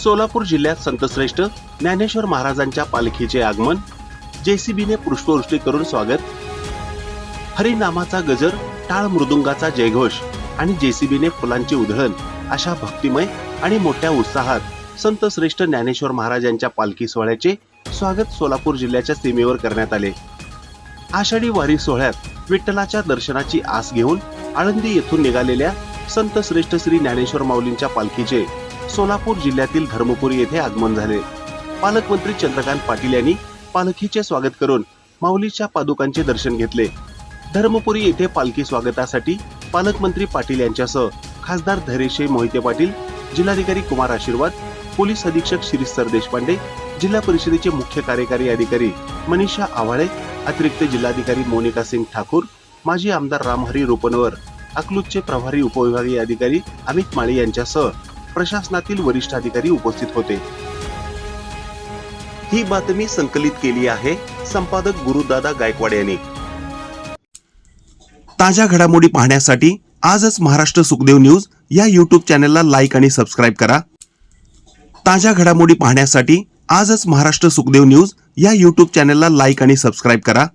सोलापूर जिल्ह्यात संतश्रेष्ठ ज्ञानेश्वर महाराजांच्या पालखीचे आगमन जेसीबीने पुष्पवृष्टी करून स्वागत. हरिनामाचा गजर टाळ मृदुंगाचा जयघोष आणि जेसीबीने फुलांची उधळण अशा भक्तिमय आणि मोठ्या उत्साहात संत श्रेष्ठ ज्ञानेश्वर महाराजांच्या पालखी सोहळ्याचे स्वागत सोलापूर जिल्ह्याच्या सीमेवर करण्यात आले. आषाढी वारी सोहळ्यात विठ्ठलाच्या दर्शनाची आस घेऊन आळंदी येथून निघालेल्या संत श्रेष्ठ श्री ज्ञानेश्वर माऊलींच्या पालखीचे सोलापूर जिल्ह्यातील धर्मपुरी येथे आगमन झाले. पालकमंत्री चंद्रकांत पाटील यांनी पालखीचे स्वागत करून माऊलीच्या पादुकांचे दर्शन घेतले. धर्मपुरी येथे पालखी स्वागतासाठी पालकमंत्री पाटील यांच्यासह खासदार धैर्यशे मोहिते पाटील जिल्हाधिकारी कुमार आशीर्वाद पोलीस अधीक्षक श्रीस्तर देशपांडे जिल्हा परिषदेचे मुख्य कार्यकारी अधिकारी मनीषा आव्हाळे अतिरिक्त जिल्हाधिकारी मोनिका सिंग ठाकूर माजी आमदार रामहरी रोपनवर अकलूजचे प्रभारी उपविभागीय अधिकारी अमित माळी यांच्यासह प्रशासनातील वरिष्ठ अधिकारी उपस्थित होते. ही बातमी संकलित केली आहे संपादक गुरुदादा गायकवाड यांनी. ताज्या घडामोडी पाहण्यासाठी आजच महाराष्ट्र सुखदेव न्यूज या यूट्यूब चॅनलला लाईक आणि सबस्क्राईब करा. ताज्या घडामोडी पाहण्यासाठी आजच महाराष्ट्र सुखदेव न्यूज या यूट्यूब चॅनलला लाईक आणि सबस्क्राईब करा.